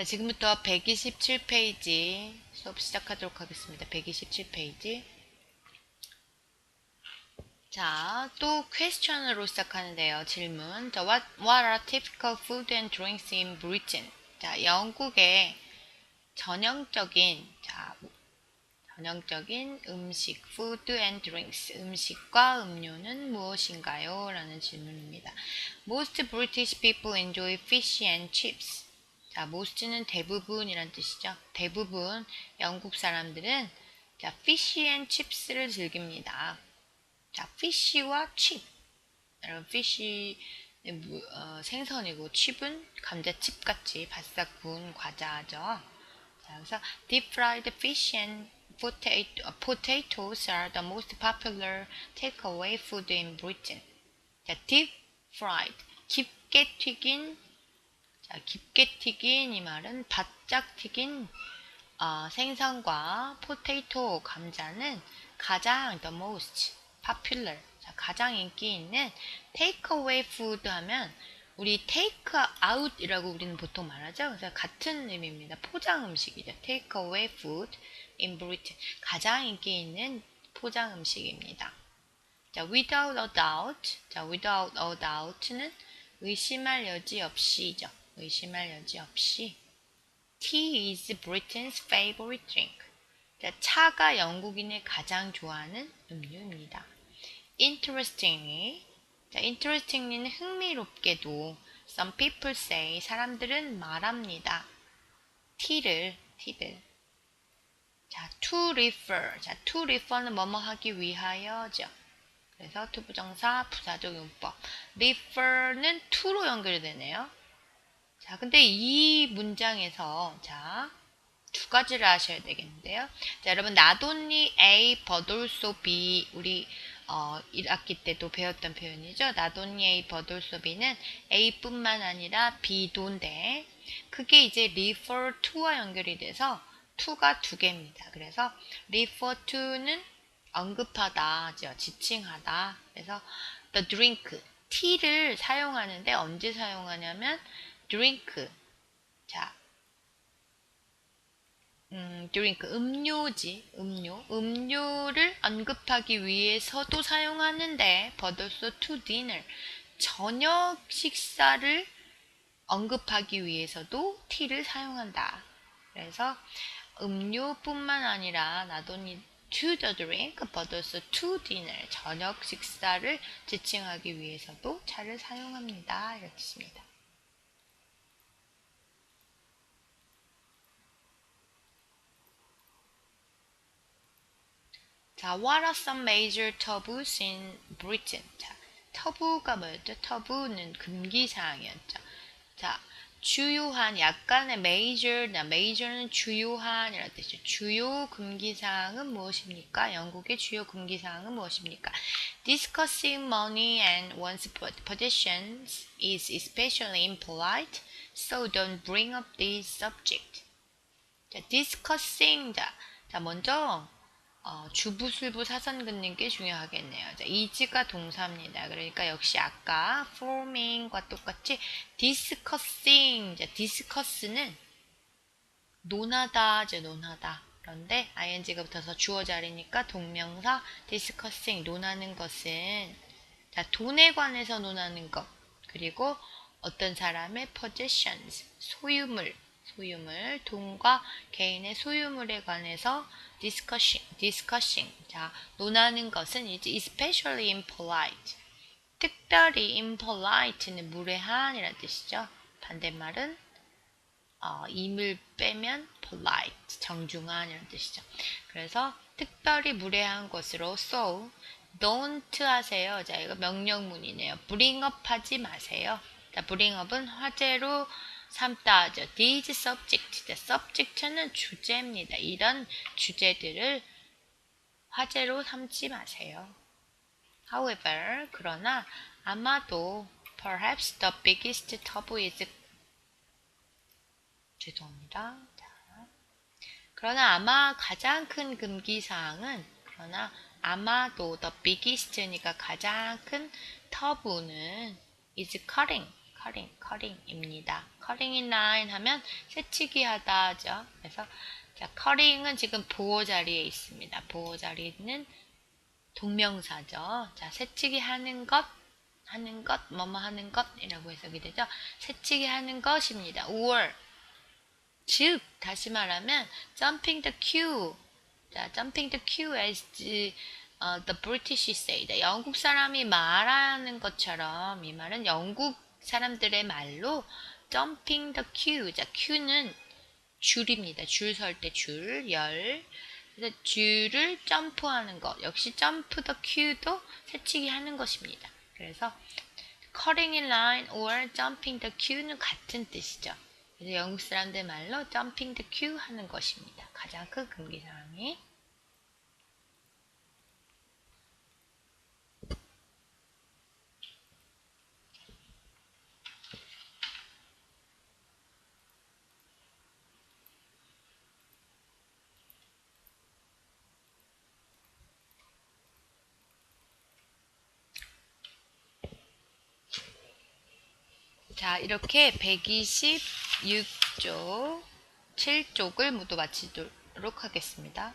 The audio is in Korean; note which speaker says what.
Speaker 1: 자, 지금부터 127페이지 수업 시작하도록 하겠습니다. 127페이지. 자, 또 퀘스천으로 시작하는데요. 질문. 자, what, what are typical food and drinks in Britain? 자, 영국의 전형적인, 자, 전형적인 음식, food and drinks, 음식과 음료는 무엇인가요? 라는 질문입니다. Most British people enjoy fish and chips. 자, most는 대부분이란 뜻이죠. 대부분 영국 사람들은 자, fish and chips를 즐깁니다. 자, fish와 chip. 여러분, fish 어, 생선이고 칩은 감자칩 같이 바싹 구운 과자죠. 자, 그래서 deep fried fish and potato, uh, potatoes are the most popular takeaway food in Britain. 자, deep fried, 깊게 튀긴, 자, 깊게 튀긴 이 말은 바짝 튀긴 어, 생선과 포테이토 감자는 가장 the most popular, 자, 가장 인기 있는 takeaway food 하면 우리 take out이라고 우리는 보통 말하죠. 그래서 같은 의미입니다. 포장 음식이죠. take away food in Britain. 가장 인기 있는 포장 음식입니다. 자, without a doubt. 자, without a doubt는 의심할 여지 없이죠. 의심할 여지 없이. Tea is Britain's favorite drink. 자, 차가 영국인이 가장 좋아하는 음료입니다. Interestingly, 자, interestingly는 흥미롭게도 some people say 사람들은 말합니다. T를, T를. 자, to refer. 자, to refer는 뭐뭐 하기 위하여죠. 그래서 to 부정사, 부사적 용법. refer는 to로 연결이 되네요. 자, 근데 이 문장에서 자, 두 가지를 하셔야 되겠는데요. 자, 여러분 only A also B 우리 어, 1학기 때도 배웠던 표현이죠. only A also B는 A뿐만 아니라 B도인데 그게 이제 refer to와 연결이 돼서 to가 두 개입니다. 그래서 refer to는 언급하다, 지칭하다. 그래서 the drink, tea를 사용하는데 언제 사용하냐면 drink. 자, 음, drink, 음료지, 음료. 음료를 언급하기 위해서도 사용하는데, but also to dinner. 저녁 식사를 언급하기 위해서도 tea를 사용한다. 그래서 음료뿐만 아니라 only to the drink, but also to dinner. 저녁 식사를 지칭하기 위해서도 차를 사용합니다. 이렇게 씁니다. 자, what are some major taboos in Britain? 자, 터부가 뭐였죠? 터부는 금기 사항이었죠. 자, 주요한 약간의 major, 나 major는 주요한이라는 뜻이죠. 주요 금기 사항은 무엇입니까? 영국의 주요 금기 사항은 무엇입니까? Discussing money and one's possessions is especially impolite, so don't bring up this subject. 자, discussing, 자, 자 먼저 어, 주부술부 사선 긋는 게 중요하겠네요. 자, 이지가 동사입니다. 그러니까 역시 아까 forming과 똑같이 discussing, 자, discuss는 논하다, 죠 논하다. 그런데 ing가 붙어서 주어 자리니까 동명사 discussing, 논하는 것은 자, 돈에 관해서 논하는 것. 그리고 어떤 사람의 possessions, 소유물, 소유물, 돈과 개인의 소유물에 관해서 discussing, discussing. 자, 논하는 것은 이제 especially impolite. 특별히 impolite는 무례한이라는 뜻이죠. 반대말은 어, 임을 빼면 polite, 정중한이라는 뜻이죠. 그래서 특별히 무례한 것으로 so don't 하세요. 자, 이거 명령문이네요. bring up 하지 마세요. 자, bring up은 화제로 삼다 하죠. These subject. subject는 주제입니다. 이런 주제들을 화제로 삼지 마세요. However, 그러나 아마도 perhaps the biggest taboo is 죄송합니다. 자, 그러나 아마 가장 큰 금기 사항은 그러나 아마도 the biggest니까 가장 큰 터부는 is cutting, cutting, cutting입니다. cutting in line 하면 새치기 하다 하죠. 그래서 자, cutting은 지금 보호 자리에 있습니다. 보호 자리는 동명사죠. 자, 새치기 하는 것, 하는 것, 뭐뭐 하는 것이라고 해석이 되죠. 새치기 하는 것입니다. or 즉 다시 말하면 jumping the queue. 자, jumping the queue as the, 어, the British say. 네, 영국 사람이 말하는 것처럼 이 말은 영국 사람들의 말로 jumping the queue. 자, queu는 줄입니다. 줄 설 때 줄, 열. 그래서 줄을 점프하는 것. 역시 점프 the queue도 새치기 하는 것입니다. 그래서 cutting in line or jumping the queue는 같은 뜻이죠. 그래서 영국 사람들 말로 jumping the queue 하는 것입니다. 가장 큰 금기 사항이. 자, 이렇게 126쪽, 7쪽을 모두 마치도록 하겠습니다.